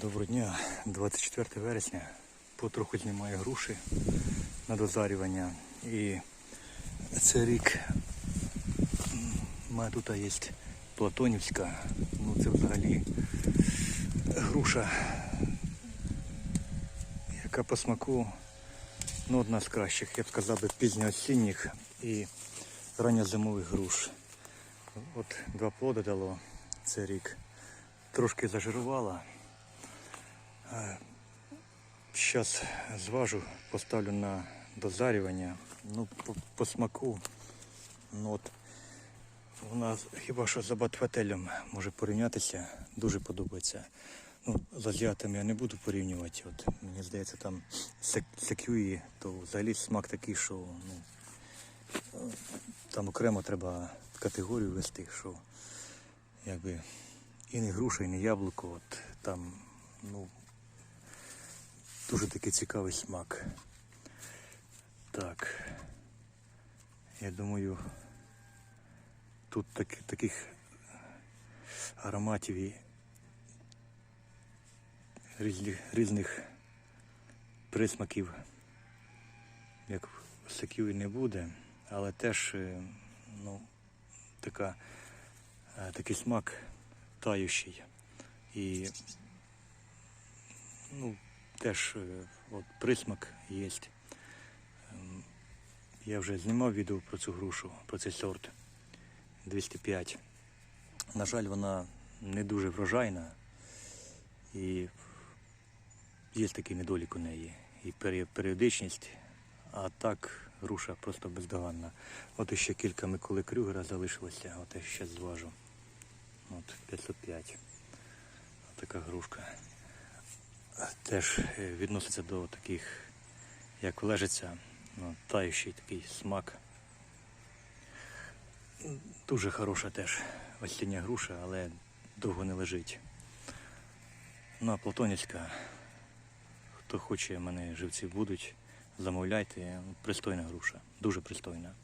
Доброго дня, 24 вересня. Потроху знімаю груші на дозарювання. І цей рік у мене тут є Платонівська. Ну це взагалі груша, яка по смаку ну, одна з кращих, я б сказав би, пізньоосінніх і ранньозимових груш. От два плоди дало цей рік. Трошки зажирувала. Зараз зважу, поставлю на дозарювання. Ну, по, по смаку. Ну, от, нас хіба що за батфетелем може порівнятися. Дуже подобається. Ну, з азіатами я не буду порівнювати. От, мені здається, там секюї, то взагалі смак такий, що ну, там окремо треба категорію вести, що якби і не груша, і не яблуко. От, там, ну, Дуже такий цікавий смак. Так. Я думаю, тут так, таких ароматів і різних, різних присмаків, як в саківі не буде, але теж е, ну, така, е, такий смак тающий. І ну, теж е, от, присмак є. Ем, Я вже знімав відео про цю грушу, про цей сорт 205. На жаль, вона не дуже врожайна і є такий недолік у неї. І періодичність, а так груша просто бездоганна. От іще кілька Миколи Крюгера залишилося, от я ще зважу. От 505. Така грушка теж е, відноситься до таких, як лежиться, ну, таючий такий смак. Дуже хороша теж осіння груша, але довго не лежить. Ну, а Платонівська, хто хоче, мене живці будуть, замовляйте, пристойна груша, дуже пристойна.